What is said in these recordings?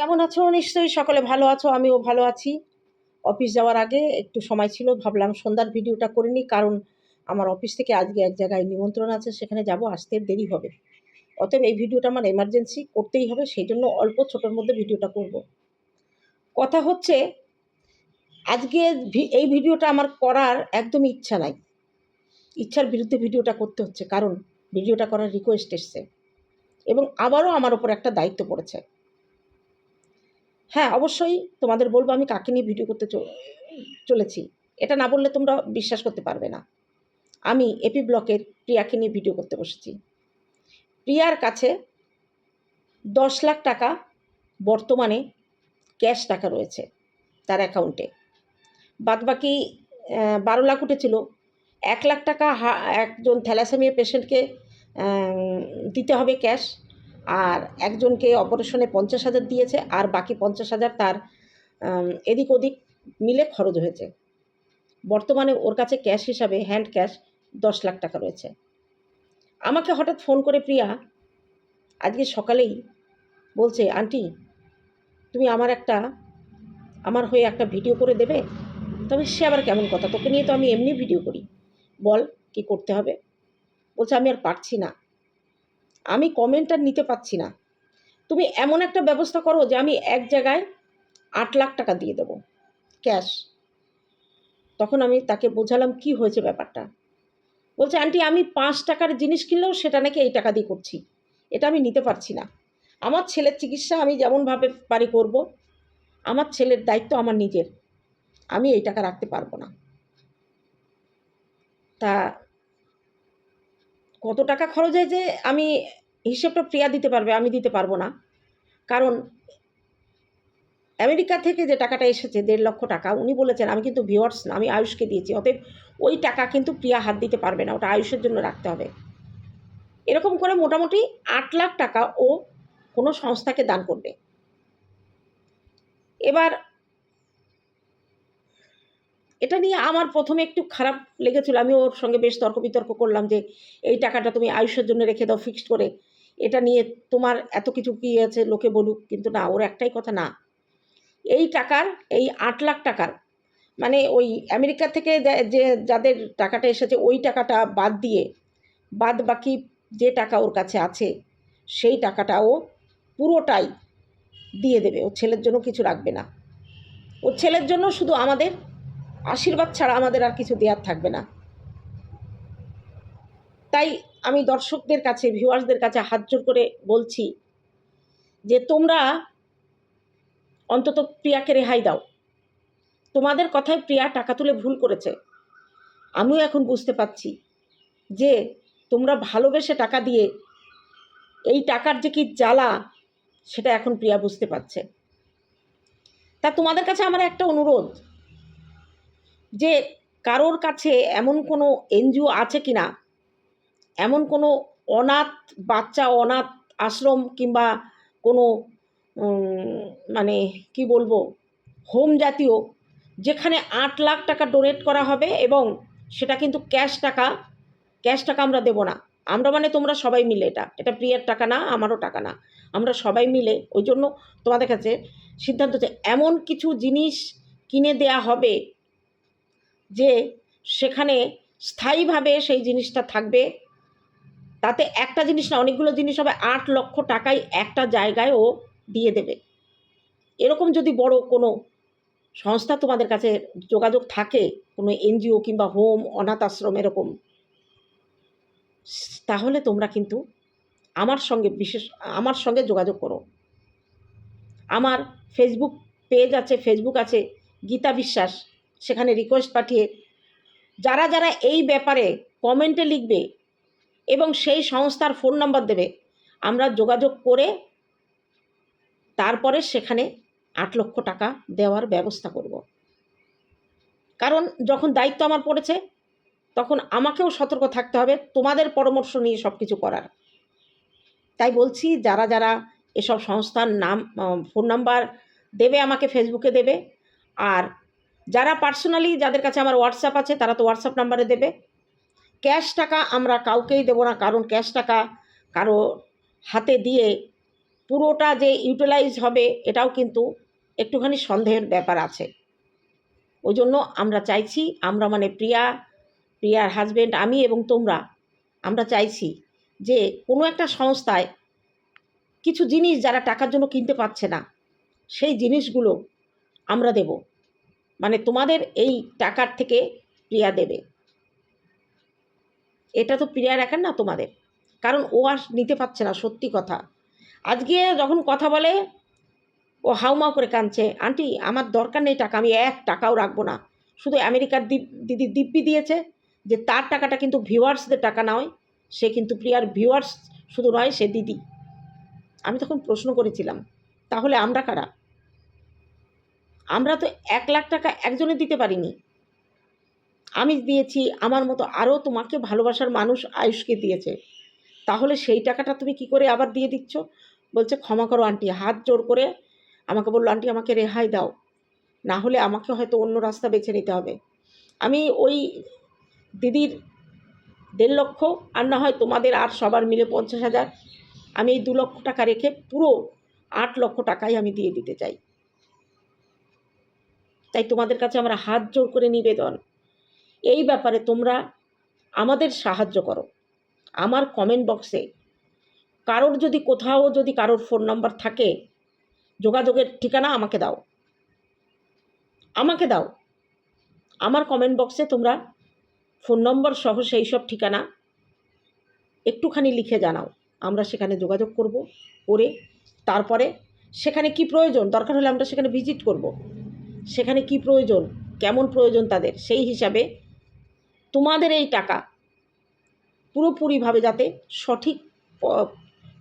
কেমন আছো? নিশ্চয়ই সকলে ভালো আছো, আমিও ভালো আছি। অফিস যাওয়ার আগে একটু সময় ছিল, ভাবলাম সন্ধ্যার ভিডিওটা করে নিই, কারণ আমার অফিস থেকে আজকে এক জায়গায় নিমন্ত্রণ আছে, সেখানে যাব, আসতে দেরি হবে। অতএব এই ভিডিওটা আমার এমার্জেন্সি করতেই হবে, সেই জন্য অল্প ছোটোর মধ্যে ভিডিওটা করব। কথা হচ্ছে, আজকে এই ভিডিওটা আমার করার একদমই ইচ্ছা নাই। ইচ্ছার বিরুদ্ধে ভিডিওটা করতে হচ্ছে, কারণ ভিডিওটা করার রিকোয়েস্ট এসছে। এবং আবারও আমার ওপর একটা দায়িত্ব পড়েছে। হ্যাঁ অবশ্যই তোমাদের বলব আমি কাকে নিয়ে ভিডিও করতে চলেছি। এটা না বললে তোমরা বিশ্বাস করতে পারবে না। আমি এপি ব্লকের প্রিয়াকে নিয়ে ভিডিও করতে বসেছি। প্রিয়ার কাছে দশ লাখ টাকা বর্তমানে ক্যাশ টাকা রয়েছে তার অ্যাকাউন্টে বাদবাকি বারো লাখ উঠেছিল। এক লাখ টাকা হা- একজন থ্যালাসেমিয়া পেশেন্টকে দিতে হবে ক্যাশ আর একজনকে অপারেশনে পঞ্চাশ হাজার দিয়েছে, আর বাকি পঞ্চাশ হাজার তার এদিক ওদিক মিলে খরচ হয়েছে। বর্তমানে ওর কাছে ক্যাশ হিসাবে, হ্যান্ড ক্যাশ, দশ লাখ টাকা রয়েছে। আমাকে হঠাৎ ফোন করে প্রিয়া, আজকে সকালেই বলছে, আন্টি, তুমি আমার একটা, আমার হয়ে একটা ভিডিও করে দেবে? তবে সে আবার কেমন কথা? তোকে নিয়ে তো আমি এমনি ভিডিও করি। বল, কি করতে হবে? বলছে, আমি আর পারছি না। আমি কমেন্ট আর নিতে পারছি না। তুমি এমন একটা ব্যবস্থা করো যে আমি এক জায়গায় আট লাখ টাকা দিয়ে দেবো ক্যাশ তখন আমি তাকে বোঝালাম কি হয়েছে ব্যাপারটা। বলছে, আন্টি, আমি পাঁচ টাকার জিনিস কিনলেও সেটা নাকি এই টাকা দিয়ে করছি। এটা আমি নিতে পারছি না। আমার ছেলের চিকিৎসা আমি যেমনভাবে পারি করব, আমার ছেলের দায়িত্ব আমার নিজের। আমি এই টাকা রাখতে পারব না। তা কত টাকা খরচ হয় যে আমি হিসেবটা প্রিয়া দিতে পারবে, আমি দিতে পারব না। কারণ আমেরিকা থেকে যে টাকাটা এসেছে, দেড় লক্ষ টাকা, উনি বলেছেন, আমি কিন্তু ভিওয়ার্স না, আমি আয়ুষকে দিয়েছি। অতএব ওই টাকা কিন্তু প্রিয়া হাত দিতে পারবে না, ওটা আয়ুষের জন্য রাখতে হবে। এরকম করে মোটামুটি আট লাখ টাকা ও কোনো সংস্থাকে দান করবে। এবার এটা নিয়ে আমার প্রথমে একটু খারাপ লেগেছিল। আমি ওর সঙ্গে বেশ তর্ক বিতর্ক করলাম যে, এই টাকাটা তুমি আয়ুষের জন্য রেখে দাও ফিক্সড করে। এটা নিয়ে তোমার এত কিছু কী আছে লোকে বলুক, কিন্তু না, ওর একটাই কথা না। এই টাকার, এই আট লাখ টাকার মানে ওই আমেরিকা থেকে যে যাদের টাকাটা এসেছে, ওই টাকাটা বাদ দিয়ে, বাদ বাকি যে টাকা ওর কাছে আছে, সেই টাকাটা ও পুরোটাই দিয়ে দেবে। ওর ছেলের জন্য কিছু রাখবে না। ওর ছেলের জন্য শুধু আমাদের আশীর্বাদ ছাড়া আমাদের আর কিছু দেওয়ার থাকবে না। তাই আমি দর্শকদের কাছে ভিউয়ার্সদের কাছে হাত জোর করে বলছি যে তোমরা অন্তত প্রিয়াকে রেহাই দাও। তোমাদের কথায় প্রিয়া টাকা তুলে ভুল করেছে। আমিও এখন বুঝতে পারছি যে তোমরা ভালোবেসে টাকা দিয়ে এই টাকার যে কি জ্বালা, সেটা এখন প্রিয়া বুঝতে পারছে। তা তোমাদের কাছে আমার একটা অনুরোধ যে কারোর কাছে এমন কোনো এনজিও আছে কি না এমন কোনো অনাথ বাচ্চা, অনাথ আশ্রম কিংবা কোনো মানে কি বলব, হোম জাতীয়, যেখানে আট লাখ টাকা ডোনেট করা হবে এবং সেটা কিন্তু ক্যাশ টাকা ক্যাশ টাকা আমরা দেবো না। আমরা মানে তোমরা সবাই মিলে এটা। এটা প্রিয়ার টাকা না, আমারও টাকা না। আমরা সবাই মিলে ওই জন্য তোমাদের কাছে সিদ্ধান্ত হচ্ছে এমন কিছু জিনিস কিনে দেয়া হবে যে সেখানে স্থায়ীভাবে সেই জিনিসটা থাকবে। তাতে একটা জিনিস না, অনেকগুলো জিনিস হবে, আট লক্ষ টাকাই একটা জায়গায় ও দিয়ে দেবে। এরকম যদি বড় কোনো সংস্থা তোমাদের কাছে যোগাযোগ থাকে, কোনো এনজিও কিংবা হোম, অনাথ আশ্রম এরকম, তাহলে তোমরা কিন্তু আমার সঙ্গে বিশেষ, আমার সঙ্গে যোগাযোগ করো। আমার ফেসবুক পেজ আছে ফেসবুক আছে, গীতা বিশ্বাস। সেখানে রিকোয়েস্ট পাঠিয়ে যারা যারা এই ব্যাপারে কমেন্টে লিখবে এবং সেই সংস্থার ফোন নাম্বার দেবে, আমরা যোগাযোগ করে তারপরে সেখানে আট লক্ষ টাকা দেওয়ার ব্যবস্থা করব। কারণ যখন দায়িত্ব আমার পড়েছে, তখন আমাকেও সতর্ক থাকতে হবে, তোমাদের পরামর্শ নিয়ে সব কিছু করার। তাই বলছি, যারা যারা এসব সংস্থার নাম ফোন নাম্বার দেবে আমাকে ফেসবুকে দেবে, আর যারা পার্সোনালি যাদের কাছে আমার হোয়াটসঅ্যাপ আছে, তারা তো হোয়াটসঅ্যাপ নাম্বারে দেবে। ক্যাশ টাকা আমরা কাউকেই দেবো না, কারণ ক্যাশ টাকা কারও হাতে দিয়ে পুরোটা যে ইউটিলাইজ হবে, এটাও কিন্তু একটুখানি সন্দেহের ব্যাপার আছে। ওই জন্য আমরা চাইছি, আমরা মানে প্রিয়া, প্রিয়ার হাজব্যান্ড আমি এবং তোমরা, আমরা চাইছি যে কোনো একটা সংস্থায় কিছু জিনিস যারা টাকার জন্য কিনতে পারছে না, সেই জিনিসগুলো আমরা দেব। মানে তোমাদের এই টাকার থেকে প্রিয়া দেবে। এটা তো প্রিয়া রাখেন না, তোমাদের। কারণ ও আর নিতে পারছে না, সত্যি কথা। আজকে যখন কথা বলে, ও হাউমাউ করে কাঁদছে, আন্টি, আমার দরকার নেই টাকা, আমি এক টাকাও রাখব না। শুধু আমেরিকার দিদি দিব্যি দিয়েছে যে তার টাকাটা কিন্তু ভিউয়ার্সদের টাকা নয়, সে কিন্তু প্রিয়ার ভিউয়ার্স শুধু নয়, সে দিদি। আমি তখন প্রশ্ন করেছিলাম, তাহলে আমরা কারা? আমরা তো এক লাখ টাকা একজনে দিতে পারিনি। আমি দিয়েছি, আমার মতো আরও তোমাকে ভালোবাসার মানুষ আয়ুষকে দিয়েছে। তাহলে সেই টাকাটা তুমি কি করে আবার দিয়ে দিচ্ছ? বলছে, ক্ষমা করো আন্টি, হাত জোর করে আমাকে বলল, আন্টি, আমাকে রেহাই দাও। না হলে আমাকে হয়তো অন্য রাস্তা বেছে নিতে হবে। আমি ওই দিদির দেড় লক্ষ, আর না হয় তোমাদের আর সবার মিলে পঞ্চাশ হাজার, আমি এই দু লক্ষ টাকা রেখে পুরো আট লক্ষ টাকাই আমি দিয়ে দিতে চাই। তাই তোমাদের কাছে আমরা হাত জোর করে নিবেদন। এই ব্যাপারে তোমরা আমাদের সাহায্য করো। আমার কমেন্ট বক্সে কারোর যদি কোথাও যদি কারোর ফোন নাম্বার থাকে, যোগাযোগের ঠিকানা আমাকে দাও। আমাকে দাও। আমার কমেন্ট বক্সে তোমরা ফোন নম্বর সহ সেই সব ঠিকানা একটুখানি লিখে জানাও। আমরা সেখানে যোগাযোগ করব, করে তারপরে সেখানে কি প্রয়োজন, দরকার হলে আমরা সেখানে ভিজিট করব। সেখানে কি প্রয়োজন? কেমন প্রয়োজন তাদের? সেই হিসাবে তোমাদের এই টাকা পুরোপুরিভাবে যাতে সঠিক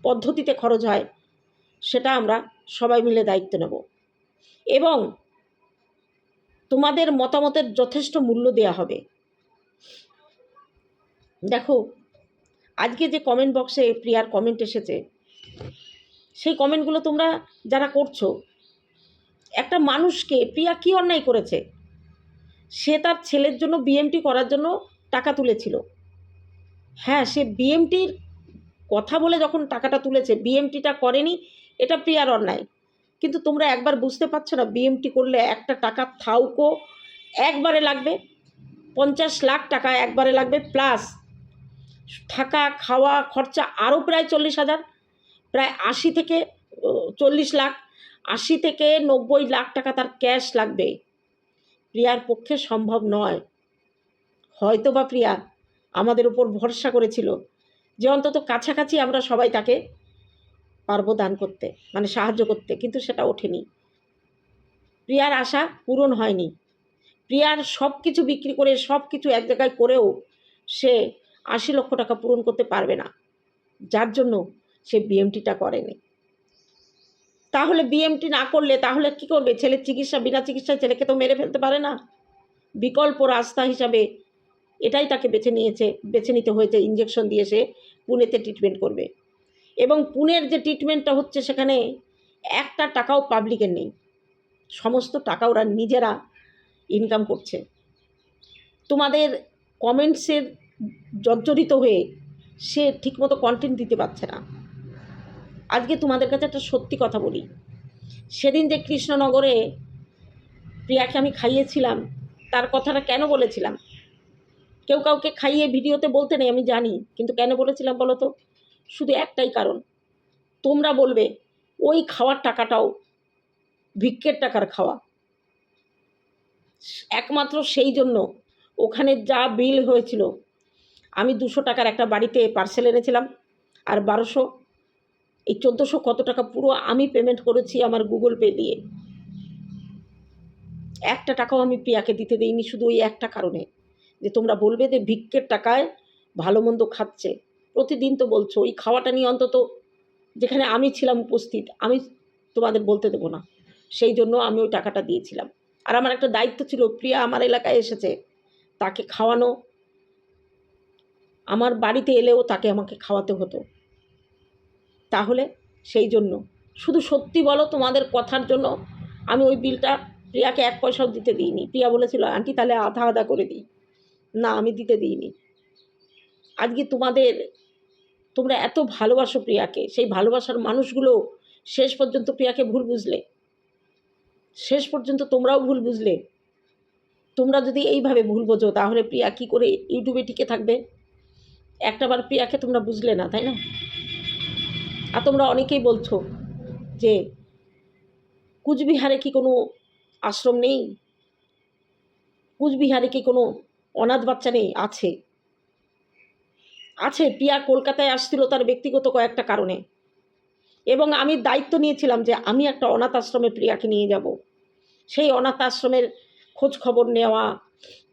পদ্ধতিতে খরচ হয়, সেটা আমরা সবাই মিলে দায়িত্ব নেব। এবং তোমাদের মতামতের যথেষ্ট মূল্য দেওয়া হবে। দেখো, আজকে যে কমেন্ট বক্সে প্রিয়ার কমেন্ট এসেছে, সেই কমেন্টগুলো তোমরা যারা করছ একটা মানুষকে প্রিয়া কী অন্যায় করেছে? সে তার ছেলের জন্য বিএমটি করার জন্য টাকা তুলেছিল। হ্যাঁ সে বিএমটির কথা বলে যখন টাকাটা তুলেছে বিএমটিটা করেনি, এটা প্রিয়ার অন্যায়। কিন্তু তোমরা একবার বুঝতে পারছ না বিএমটি করলে একটা টাকা থাউকো, একবারে লাগবে। পঞ্চাশ লাখ টাকা একবারে লাগবে, প্লাস থাকা, খাওয়া খরচা আরও প্রায় চল্লিশ হাজার, প্রায় আশি থেকে চল্লিশ লাখ আশি থেকে নব্বই লাখ টাকা তার ক্যাশ লাগবে। প্রিয়ার পক্ষে সম্ভব নয়। হয়তো বা প্রিয়া আমাদের উপর ভরসা করেছিল যে অন্তত কাছাকাছি আমরা সবাই তাকে পারব দান করতে মানে সাহায্য করতে, কিন্তু সেটা ওঠেনি। প্রিয়ার আশা পূরণ হয়নি। প্রিয়ার সব কিছু বিক্রি করে সব কিছু এক জায়গায় করেও সে আশি লক্ষ টাকা পূরণ করতে পারবে না। যার জন্য সে বিএমটিটা করেনি। তাহলে বিএমটি না করলে তাহলে কি করবে? ছেলের চিকিৎসা, বিনা চিকিৎসায় ছেলেকে তো মেরে ফেলতে পারে না। বিকল্প রাস্তা হিসাবে এটাই তাকে বেছে নিয়েছে, বেছে নিতে হয়েছে ইঞ্জেকশন দিয়ে সে পুনেতে ট্রিটমেন্ট করবে। এবং পুনের যে ট্রিটমেন্টটা হচ্ছে সেখানে একটা টাকাও পাবলিকের নেই। সমস্ত টাকা ওরা নিজেরা ইনকাম করছে। তোমাদের কমেন্টসের জর্জরিত হয়ে সে ঠিকমতো কন্টেন্ট দিতে পারছে না। আজকে তোমাদের কাছে একটা সত্যি কথা বলি। সেদিন যে কৃষ্ণনগরে প্রিয়াকে আমি খাইয়েছিলাম, তার কথাটা কেন বলেছিলাম? কেউ কাউকে খাইয়ে ভিডিওতে বলতে নেই, আমি জানি, কিন্তু কেন বলেছিলাম বলো তো? শুধু একটাই কারণ, তোমরা বলবে, ওই খাওয়ার টাকাটাও ভিক্ষের টাকার খাওয়া। একমাত্র সেই জন্য ওখানে যা বিল হয়েছিল, আমি দুশো টাকার একটা বাড়িতে পার্সেল এনেছিলাম, আর বারোশো এই চোদ্দোশো কত টাকা পুরো আমি পেমেন্ট করেছি আমার গুগল পে দিয়ে। একটা টাকাও আমি প্রিয়াকে দিতে দিইনি, শুধু ওই একটা কারণে। যে তোমরা বলবে যে ভিক্ষের টাকায় ভালো মন্দ খাচ্ছে। প্রতিদিন তো বলছো, ওই খাওয়াটা নিয়ে অন্তত যেখানে আমি ছিলাম উপস্থিত, আমি তোমাদের বলতে দেবো না। সেই জন্য আমি ওই টাকাটা দিয়েছিলাম। আর আমার একটা দায়িত্ব ছিল, প্রিয়া আমার এলাকায় এসেছে, তাকে খাওয়ানো। আমার বাড়িতে এলেও তাকে আমাকে খাওয়াতে হতো। তাহলে সেই জন্য। শুধু সত্যি বলো তোমাদের কথার জন্য, আমি ওই বিলটা প্রিয়াকে এক পয়সাও দিতে দিইনি। প্রিয়া বলেছিল, আন্টি, তাহলে আধা আধা করে দিই। না, আমি দিতে দিইনি। আজকে তোমাদের, তোমরা এত ভালোবাসো প্রিয়াকে, সেই ভালোবাসার মানুষগুলো শেষ পর্যন্ত প্রিয়াকে ভুল বুঝলে। শেষ পর্যন্ত তোমরাও ভুল বুঝলে। তোমরা যদি এইভাবে ভুল বোঝো, তাহলে প্রিয়া কী করে ইউটিউবে টিকে থাকবে? একটাবার প্রিয়াকে তোমরা বুঝলে না, তাই না? আর তোমরা অনেকেই বলছো যে কুচবিহারে কি কোনো আশ্রম নেই? কুচবিহারে কি কোনো অনাথ বাচ্চা নেই? আছে। আছে প্রিয়া কলকাতায় আসছিল তার ব্যক্তিগত কয়েকটা কারণে। এবং আমি দায়িত্ব নিয়েছিলাম যে আমি একটা অনাথ আশ্রমে প্রিয়াকে নিয়ে যাব। সেই অনাথ আশ্রমের খোঁজ খবর নেওয়া,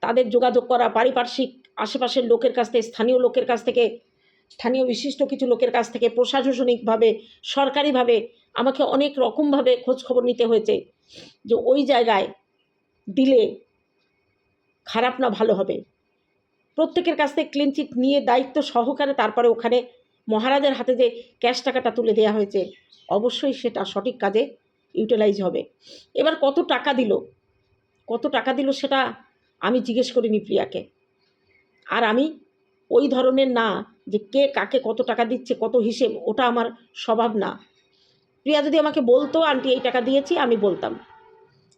তাদের যোগাযোগ করা, পারিপার্শ্বিক আশেপাশের লোকের কাছ থেকে, স্থানীয় লোকের কাছ থেকে স্থানীয় বিশিষ্ট কিছু লোকের কাছ থেকে প্রশাসনিকভাবে, সরকারিভাবে আমাকে অনেক রকমভাবে খোঁজ খবর নিতে হয়েছে যে ওই জায়গায় দিলে খারাপ না ভালো হবে। প্রত্যেকের কাছ থেকে ক্লিন চিট নিয়ে দায়িত্ব সহকারে তারপরে ওখানে মহারাজের হাতে যে ক্যাশ টাকাটা তুলে দেওয়া হয়েছে, অবশ্যই সেটা সঠিক কাজে ইউটিলাইজ হবে। এবার কত টাকা দিল? কত টাকা দিল সেটা আমি জিজ্ঞেস করিনি প্রিয়াকে। আর আমি ওই ধরনের না যে কে কাকে কত টাকা দিচ্ছে, কত হিসেব, ওটা আমার স্বভাব না। প্রিয়া যদি আমাকে বলতো, আন্টি, এই টাকা দিয়েছি, আমি বলতাম।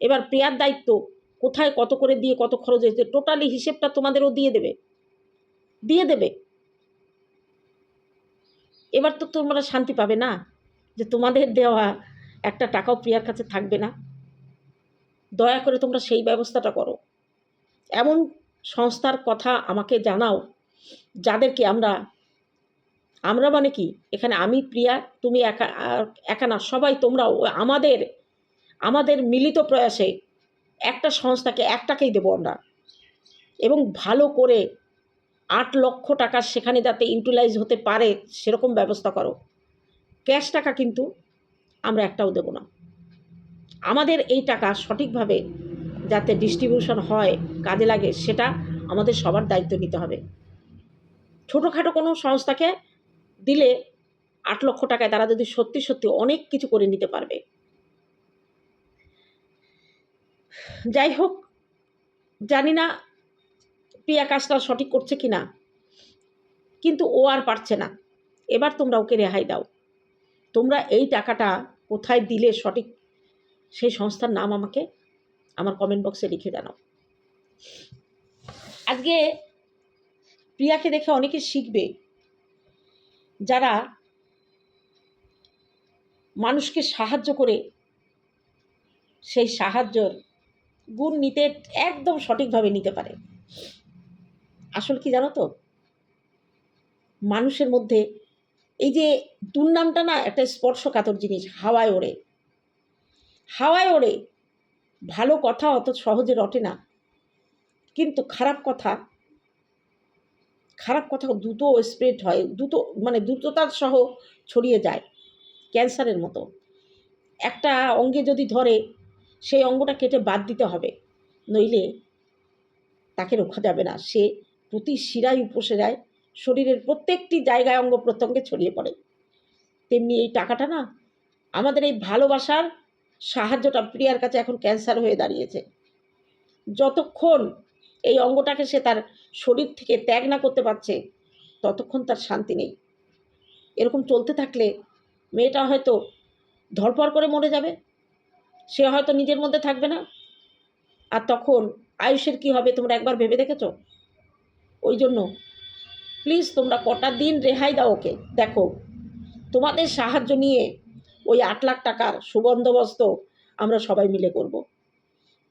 এবার প্রিয়ার দায়িত্ব, কোথায় কত করে দিয়ে কত খরচ হয়েছে, টোটালি হিসেবটা তোমাদেরও দিয়ে দেবে। দিয়ে দেবে। এবার তো তোমরা শান্তি পাবে না যে তোমাদের দেওয়া একটা টাকাও প্রিয়ার কাছে থাকবে না। দয়া করে তোমরা সেই ব্যবস্থাটা করো। এমন সংস্থার কথা আমাকে জানাও যাদেরকে আমরা আমরা মানে কি? এখানে আমি, প্রিয়া, তুমি একা একা না, সবাই তোমরাও আমাদের আমাদের মিলিত প্রয়াসে একটা সংস্থাকে, একটাকেই দেবো আমরা। এবং ভালো করে আট লক্ষ টাকা সেখানে যাতে ইউটিলাইজ হতে পারে, সেরকম ব্যবস্থা করো। ক্যাশ টাকা কিন্তু আমরা একটাও দেবো না। আমাদের এই টাকা সঠিকভাবে যাতে ডিস্ট্রিবিউশন হয়, কাজে লাগে, সেটা আমাদের সবার দায়িত্ব নিতে হবে। ছোটোখাটো কোনো সংস্থাকে দিলে আট লক্ষ টাকায় তারা যদি সত্যি সত্যি অনেক কিছু করে নিতে পারবে। যাই হোক, জানি না প্রিয়া কাজটা সঠিক করছে কি না, কিন্তু ও আর পারছে না। এবার তোমরা ওকে রেহাই দাও। তোমরা এই টাকাটা কোথায় দিলে সঠিক সেই সংস্থার নাম আমাকে আমার কমেন্ট বক্সে লিখে জানাও। আজকে প্রিয়াকে দেখে অনেকে শিখবে। যারা মানুষকে সাহায্য করে, সেই সাহায্যর গুণ নিতে একদম সঠিকভাবে নিতে পারে। আসল কি জানো তো? মানুষের মধ্যে এই যে দুর্নামটা না, একটা স্পর্শকাতর জিনিস, হাওয়ায় ওড়ে। হাওয়ায় ওড়ে, ভালো কথা অত সহজে রটে না। কিন্তু খারাপ কথা খারাপ কথা দ্রুত স্প্রেড হয় দ্রুত মানে দ্রুততার সহ ছড়িয়ে যায় ক্যান্সারের মতো। একটা অঙ্গে যদি ধরে, সেই অঙ্গটা কেটে বাদ দিতে হবে, নইলে তাকে রোখা যাবে না। সে প্রতি শিরায় উপসে যায় শরীরের প্রত্যেকটি জায়গায় অঙ্গ প্রত্যঙ্গে ছড়িয়ে পড়ে। তেমনি এই টাকাটা না, আমাদের এই ভালোবাসার সাহায্যটা প্রিয়ার কাছে এখন ক্যান্সার হয়ে দাঁড়িয়েছে। যতক্ষণ এই অঙ্গটাকে সে তার শরীর থেকে ত্যাগ না করতে পারছে, ততক্ষণ তার শান্তি নেই। এরকম চলতে থাকলে মেয়েটা হয়তো ধরপড় করে মরে যাবে, সে হয়তো নিজের মধ্যে থাকবে না। আর তখন আয়ুষের কি হবে তোমরা একবার ভেবে দেখেছ? ওই জন্য প্লিজ তোমরা কটা দিন রেহাই দাও ওকে। দেখো, তোমাদের সাহায্য নিয়ে ওই আট লাখ টাকার সুবন্দোবস্ত আমরা সবাই মিলে করব।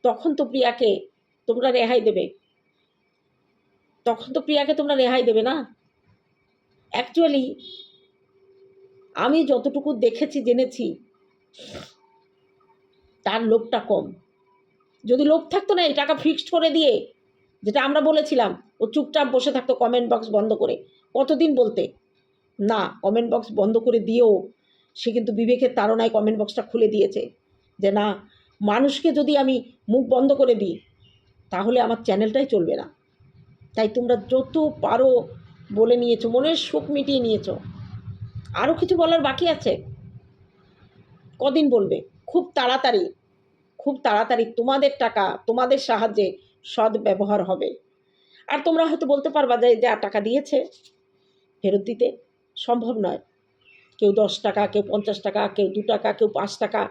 তখন তো প্রিয়াকে তোমরা রেহাই দেবে। তখন তো প্রিয়াকে তোমরা রেহাই দেবে না? অ্যাকচুয়ালি আমি যতটুকু দেখেছি, জেনেছি, তার লোভটা কম। যদি লোভ থাকতো না, এই টাকা ফিক্সড করে দিয়ে, যেটা আমরা বলেছিলাম, ও চুপচাপ বসে থাকতো কমেন্ট বক্স বন্ধ করে, কতদিন বলতে? না কমেন্ট বক্স বন্ধ করে দিয়েও, সে কিন্তু বিবেকের তাড়নায় কমেন্ট বক্সটা খুলে দিয়েছে, যে না, মানুষকে যদি আমি মুখ বন্ধ করে দিই, তাহলে আমার চ্যানেলটাই চলবে না। তাই তোমরা যত পারো বলে নিয়েছো, মনের সুখ মিটিয়ে নিয়েছো। আরও কিছু বলার বাকি আছে? কদিন বলবে? খুব তাড়াতাড়ি খুব তাড়াতাড়ি তোমাদের টাকা, তোমাদের সাহায্যে সৎ ব্যবহার হবে। আর তোমরা হয়তো বলতে পারবা যে, যা টাকা দিয়েছে ফেরত দিতে সম্ভব নয়। কেউ দশ টাকা, কেউ পঞ্চাশ টাকা, কেউ দু টাকা, কেউ পাঁচ টাকা,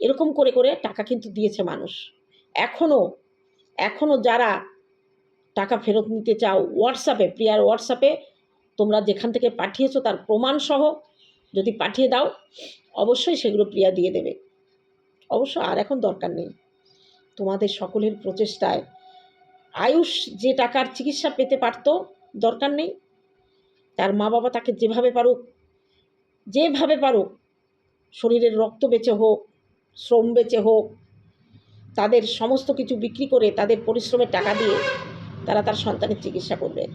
এরকম করে করে টাকা কিন্তু দিয়েছে মানুষ। এখনও এখনও যারা টাকা ফেরত নিতে চাও হোয়াটসঅ্যাপে প্রিয়ার হোয়াটসঅ্যাপে তোমরা যেখান থেকে পাঠিয়েছো তার প্রমাণসহ যদি পাঠিয়ে দাও, অবশ্যই সেগুলো প্রিয়া দিয়ে দেবে। অবশ্য আর এখন দরকার নেই। তোমাদের সকলের প্রচেষ্টায় আয়ুষ যে টাকার চিকিৎসা পেতে পারতো, দরকার নেই। তার মা বাবা তাকে যেভাবে পারুক যেভাবে পারুক, শরীরের রক্ত বেচে হোক, শ্রম বেচে হোক, তাদের সমস্ত কিছু বিক্রি করে তাদের পরিশ্রমের টাকা দিয়ে তারা তার সন্তানের চিকিৎসা করবে।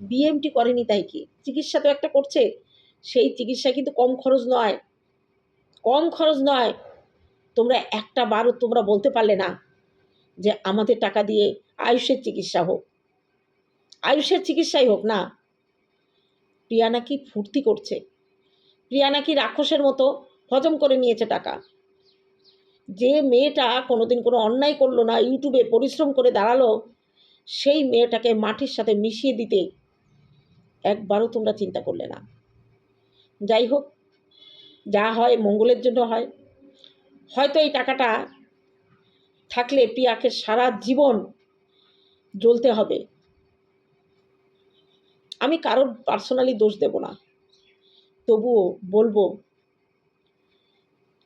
বিএমটি করেনি তাই কি? চিকিৎসা তো একটা করছে, সেই চিকিৎসা কিন্তু কম খরচ নয়। কম খরচ নয়। তোমরা একটা বারও তোমরা বলতে পারলে না যে আমাদের টাকা দিয়ে আয়ুষের চিকিৎসা হোক। আয়ুষের চিকিৎসাই হোক না। প্রিয়া নাকি ফুর্তি করছে? প্রিয়া নাকি রাক্ষসের মতো হজম করে নিয়েছে টাকা? যে মেয়েটা কোনোদিন কোনো অন্যায় করল না, ইউটিউবে পরিশ্রম করে দাঁড়াল, সেই মেয়েটাকে মাটির সাথে মিশিয়ে দিতে একবারও তোমরা চিন্তা করলে না। যাই হোক, যা হয় মঙ্গলের জন্য হয়। হয়তো এই টাকাটা থাকলে প্রিয়াকে সারা জীবন জ্বলতে হবে। আমি কারোর পার্সোনালি দোষ দেব না। তবুও বলব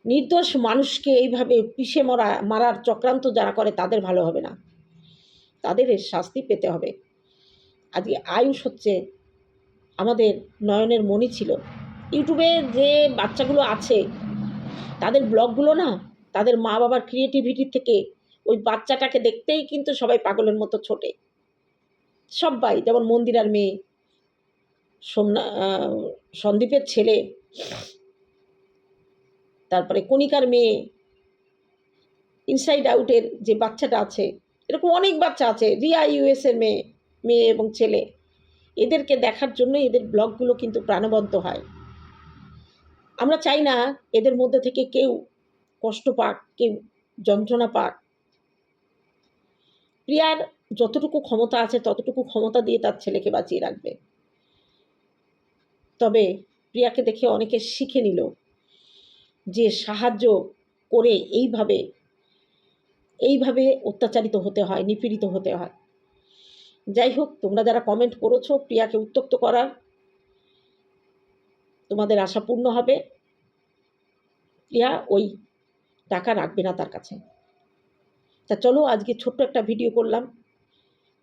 নির্দোষ মানুষকে এইভাবে পিষে মরা, মারার চক্রান্ত যারা করে তাদের ভালো হবে না। তাদের শাস্তি পেতে হবে। আজকে আয়ুষ হচ্ছে আমাদের নয়নের মণি ছিল। ইউটিউবে যে বাচ্চাগুলো আছে, তাদের ব্লগগুলো না, তাদের মা বাবার ক্রিয়েটিভিটি থেকে ওই বাচ্চাটাকে দেখতেই কিন্তু সবাই পাগলের মতো ছোটে। সবাই যেমন মন্দিরার মেয়ে, সোমনা সন্দীপের ছেলে তারপরে কণিকার মেয়ে ইনসাইড আউটের যে বাচ্চাটা আছে, এরকম অনেক বাচ্চা আছে, রিয়া ইউএসের মেয়ে মেয়ে এবং ছেলে। এদেরকে দেখার জন্য এদের ব্লগগুলো কিন্তু প্রাণবন্ত হয়। আমরা চাই না এদের মধ্যে থেকে কেউ কষ্ট পাক, কেউ যন্ত্রণা পাক। প্রিয়ার যতটুকু ক্ষমতা আছে, ততটুকু ক্ষমতা দিয়ে তার ছেলেকে বাঁচিয়ে রাখবে। তবে প্রিয়াকে দেখে অনেকে শিখে নিল যে সাহায্য করে এইভাবে এইভাবে অত্যাচারিত হতে হয়, নিপীড়িত হতে হয়। যাই হোক, তোমরা যারা কমেন্ট করেছ, প্রিয়াকে উত্তক্ত করার তোমাদের আশা পূর্ণ হবে। প্রিয়া ওই টাকা রাখবে না তার কাছে। তা চলো, আজকে ছোট্ট একটা ভিডিও করলাম।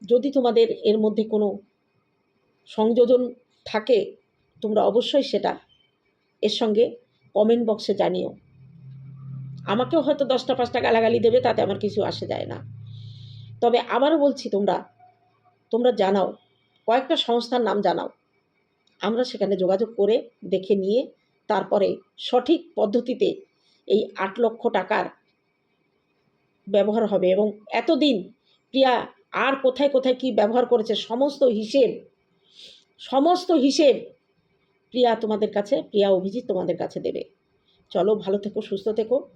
যদি তোমাদের এর মধ্যে কোনো সংযোজন থাকে, তোমরা অবশ্যই সেটা এর সঙ্গে কমেন্ট বক্সে জানিও। আমাকেও হয়তো দশটা পাঁচটা গালাগালি দেবে, তাতে আমার কিছু আসে যায় না। তবে আবারও বলছি তোমরা তোমরা জানাও, কয়েকটা সংস্থার নাম জানাও। আমরা সেখানে যোগাযোগ করে দেখে নিয়ে তারপরে সঠিক পদ্ধতিতে এই আট লক্ষ টাকার ব্যবহার হবে এবং এতদিন প্রিয়া আর কোথায় কোথায় কি ব্যবহার করেছে, সমস্ত হিসেব সমস্ত হিসেব প্রিয়া তোমাদের কাছে, প্রিয়া অভিজিৎ তোমাদের কাছে দেবে। চলো, ভালো থেকো, সুস্থ থেকো।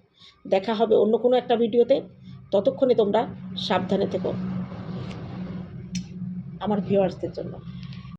দেখা হবে অন্য কোনো একটা ভিডিওতে। ততক্ষণে তোমরা সাবধানে থেকো। আমার ভিউয়ার্সদের জন্য।